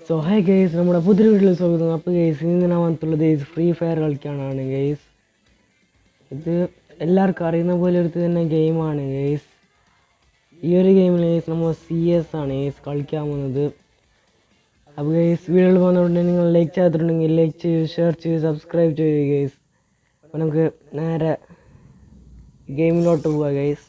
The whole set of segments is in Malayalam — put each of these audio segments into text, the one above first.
സോ ഹൈ ഗെയ്സ് നമ്മുടെ പുതിയ വീട്ടിൽ സ്വാഗതം. അപ്പോൾ ഗെയ്സ് ഇന്ന് ഞാൻ വന്നിട്ടുള്ളത് ഗെയ്സ് ഫ്രീ ഫയർ കളിക്കാനാണ് ഗെയ്സ് ഇത് എല്ലാവർക്കും അറിയുന്ന പോലെ ഒരു തന്നെ ഗെയിമാണ് ഗെയ്സ് ഈ ഒരു ഗെയിമിൽ ഗെയ്സ് നമ്മൾ സി എസ് ആണ് ഗെയ്സ് കളിക്കാൻ പോകുന്നത്. അപ്പോൾ ഗെയ്സ് വീഡിയോയിൽ പോകുന്നതുകൊണ്ട് നിങ്ങൾ ലൈക്ക് ചെയ്തിട്ടുണ്ടെങ്കിൽ ലൈക്ക് ചെയ്ത് ഷെയർ ചെയ്ത് സബ്സ്ക്രൈബ് ചെയ്യുക ഗെയ്സ് അപ്പോൾ നമുക്ക് നേരെ ഗെയിമിലോട്ട് പോവാം ഗെയ്സ്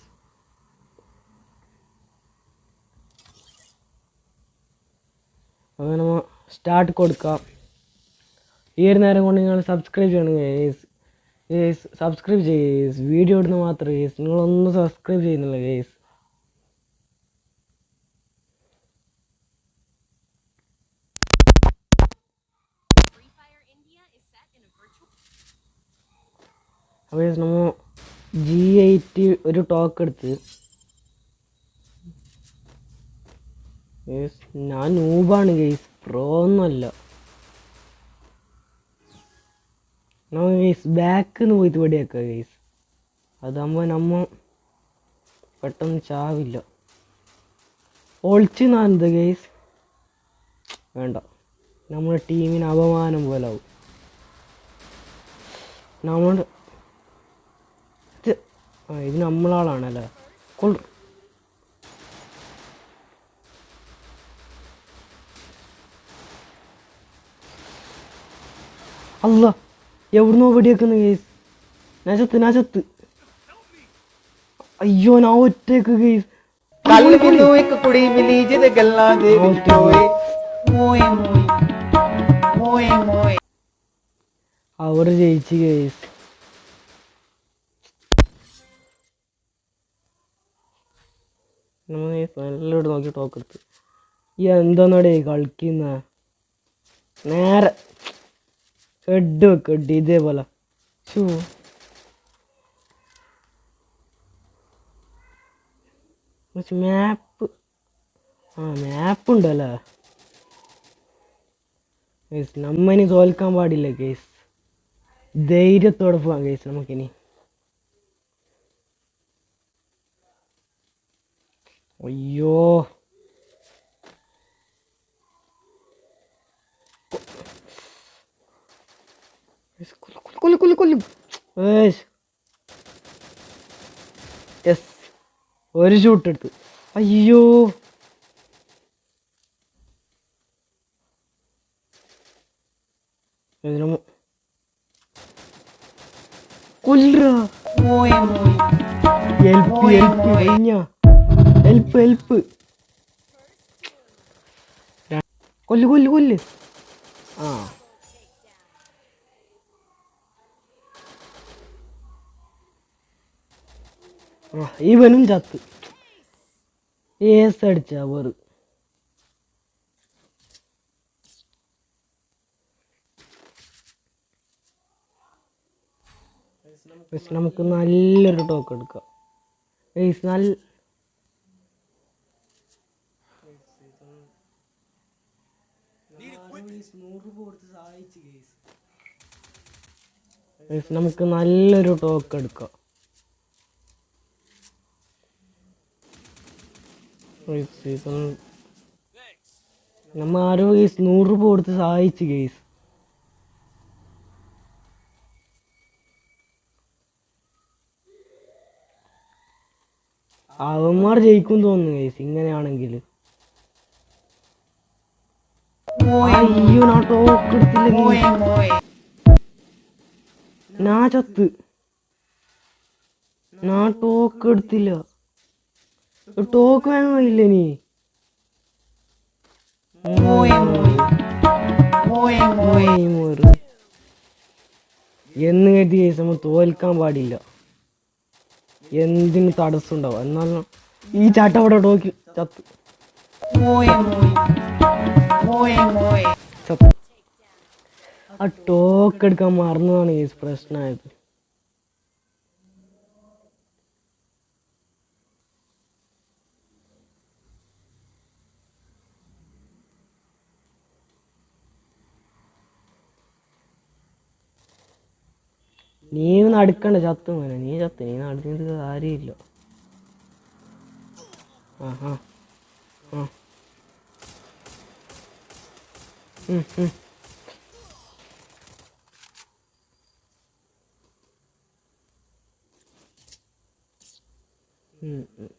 അപ്പോൾ നമ്മൾ സ്റ്റാർട്ട് കൊടുക്കാം. ഈ ഒരു നേരം കൊണ്ട് നിങ്ങൾ സബ്സ്ക്രൈബ് ചെയ്യണം ഗേസ് ഗേസ് സബ്സ്ക്രൈബ് ചെയ്യേസ് വീഡിയോ ഇടുന്ന മാത്രം ഗേസ് നിങ്ങളൊന്നും സബ്സ്ക്രൈബ് ചെയ്യുന്നില്ല ഗേസ് അപ്പോൾ നമ്മൾ ജി എയ്റ്റ് ഒരു ടോക്ക് എടുത്ത് ഞാൻ നൂബാണ് ഗെയ്സ് പ്രോ ഒന്നുമല്ല. നമുക്ക് ഗെയ്സ് ബാക്കിൽ നിന്ന് പോയിട്ട് പടിയാക്കുക ഗെയ്സ് അതാകുമ്പോൾ നമ്മ പെട്ടെന്ന് ചാവില്ല. ഒളിച്ച് നാനത് ഗെയ്സ് വേണ്ട. നമ്മുടെ ടീമിന് അപമാനം പോലെ ആവും നമ്മുടെ ഇത് ഇത് നമ്മളാളാണല്ലേ? കൊള്ളു അല്ല എവിടുന്നോ വെടിയേക്കുന്ന കേസ് ഞാൻ ചത്ത് ഞാൻ ചത്ത് അയ്യോ ഞാൻ ഒറ്റയ്ക്ക് കേസ് അവർ ജയിച്ച് കേസ് നമ്മൾ നല്ലോട്ട് നോക്കി ടോക്ക് എടുത്ത് ഈ എന്താന്നോടെ കളിക്കുന്ന? നേരെ. വെക്ക് ഹെഡ് ഇതേപോലെ. ഷൂ മാപ്പ്. ആ മാപ്പ് ഉണ്ടല്ലേ ഗൈസ് നമ്മനി തോൽക്കാൻ പാടില്ല കേസ് ധൈര്യത്തോടെ പോവാം കേസ് നമുക്കിനി. അയ്യോ. എസ് കൊല്ലും കൊല്ലും കൊല്ലും കൊല്ലും ഏസ് എസ് ഒരു ഷൂട്ട് എടുത്തു. അയ്യോ. കൊല്ലു കൊല്ലു കൊല്ലു. ആ. ഇവനും ചത്ത്. ഏസ് അടിച്ച പക്ഷെ നമുക്ക് നല്ലൊരു ടോക്ക് എടുക്കാം. ഏസ് നല്ല നമുക്ക് നല്ലൊരു ടോക്ക് എടുക്കാം. നമ്മ ആരോ ഗെയ്സ് നൂറ് രൂപ കൊടുത്ത് സഹായിച്ചു ഗെയ്സ് അവന്മാർ ജയിക്കും തോന്നുന്നു ഗെയ്സ് ഇങ്ങനെയാണെങ്കിൽ. അയ്യോ ഞാൻ തോക്കെടുത്തില്ല ഞാൻ ചത്ത്. ഞാൻ ടോക്ക് എടുത്തില്ല. ടോക്ക് വേണോ നീ എന്ന് കരുതി നമ്മൾ തോൽക്കാൻ പാടില്ല. എന്തിന് തടസ്സം ഉണ്ടാവും എന്നാലും ഈ ചാട്ടവിടെ ടോക്കി ചത്തു. ആ ടോക്ക് എടുക്കാൻ മറന്നതാണ് ഈ പ്രശ്നമായത് നീ നടക്കണ്ട ചത്തു മോനെ നീ ചത്ത് നീ നടന്നിട്ട് കാര്യമില്ല ഉം, ഉം. ഉം, ഉം.